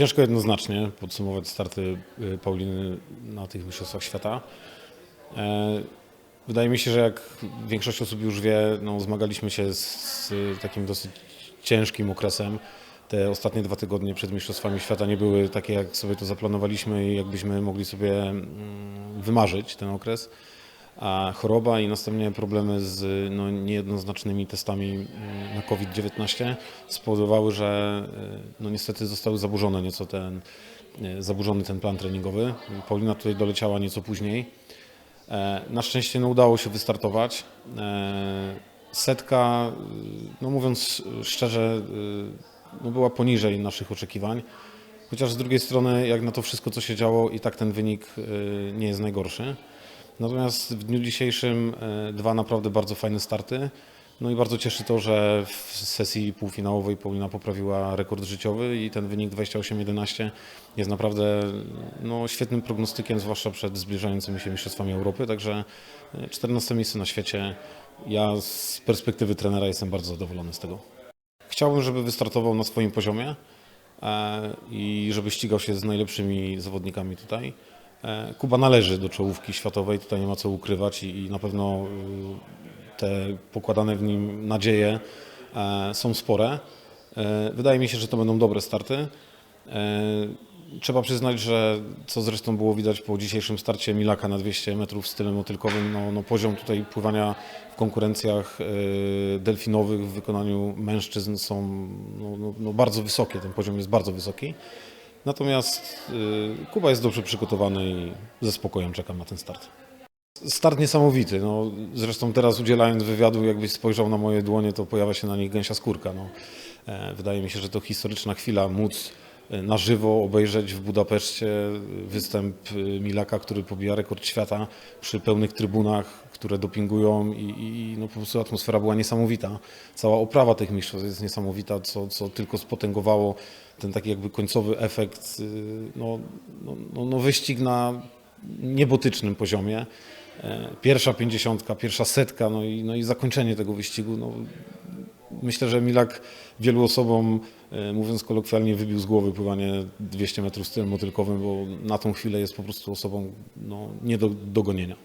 Ciężko jednoznacznie podsumować starty y, Pauliny na tych Mistrzostwach Świata. E, Wydaje mi się, że jak większość osób już wie, no, zmagaliśmy się z, takim dosyć ciężkim okresem. Te ostatnie dwa tygodnie przed Mistrzostwami Świata nie były takie, jak sobie to zaplanowaliśmy i jakbyśmy mogli sobie mm, wymarzyć ten okres. A choroba i następnie problemy z no, niejednoznacznymi testami mm, na COVID-19 spowodowały, że y, no, niestety zostały zaburzone nieco ten, y, zaburzony ten plan treningowy. Paulina tutaj doleciała nieco później. E, Na szczęście no, udało się wystartować. E, Setka, y, no mówiąc szczerze, no, była poniżej naszych oczekiwań. Chociaż z drugiej strony, jak na to wszystko, co się działo, i tak ten wynik nie jest najgorszy. Natomiast w dniu dzisiejszym e, dwa naprawdę bardzo fajne starty. No i bardzo cieszy to, że w sesji półfinałowej Paulina poprawiła rekord życiowy i ten wynik 28-11 jest naprawdę no, świetnym prognostykiem, zwłaszcza przed zbliżającymi się Mistrzostwami Europy. Także e, 14 miejsce na świecie. Ja z perspektywy trenera jestem bardzo zadowolony z tego. Chciałbym, żeby wystartował na swoim poziomie e, i żeby ścigał się z najlepszymi zawodnikami tutaj. E, Kuba należy do czołówki światowej, tutaj nie ma co ukrywać i, i na pewno y, te pokładane w nim nadzieje e, są spore. E, Wydaje mi się, że to będą dobre starty. E, Trzeba przyznać, że co zresztą było widać po dzisiejszym starcie Milaka na 200 metrów w stylu motylkowym, no, no poziom tutaj pływania w konkurencjach e, delfinowych w wykonaniu mężczyzn są no, no, no bardzo wysokie, ten poziom jest bardzo wysoki. Natomiast e, Kuba jest dobrze przygotowany i ze spokojem czekam na ten start. Start niesamowity. No, zresztą teraz udzielając wywiadu, jakbyś spojrzał na moje dłonie, to pojawia się na nich gęsia skórka. No, e, wydaje mi się, że to historyczna chwila móc e, na żywo obejrzeć w Budapeszcie występ e, Milaka, który pobija rekord świata przy pełnych trybunach, które dopingują i, i no, po prostu atmosfera była niesamowita. Cała oprawa tych mistrzostw jest niesamowita, co, co tylko spotęgowało ten taki jakby końcowy efekt, y, no, no, no, no wyścig na niebotycznym poziomie. E, Pierwsza pięćdziesiątka, pierwsza setka, no i, no i zakończenie tego wyścigu. No, myślę, że Milak wielu osobom, e, mówiąc kolokwialnie, wybił z głowy pływanie 200 metrów stylem motylkowym, bo na tą chwilę jest po prostu osobą no, nie do dogonienia.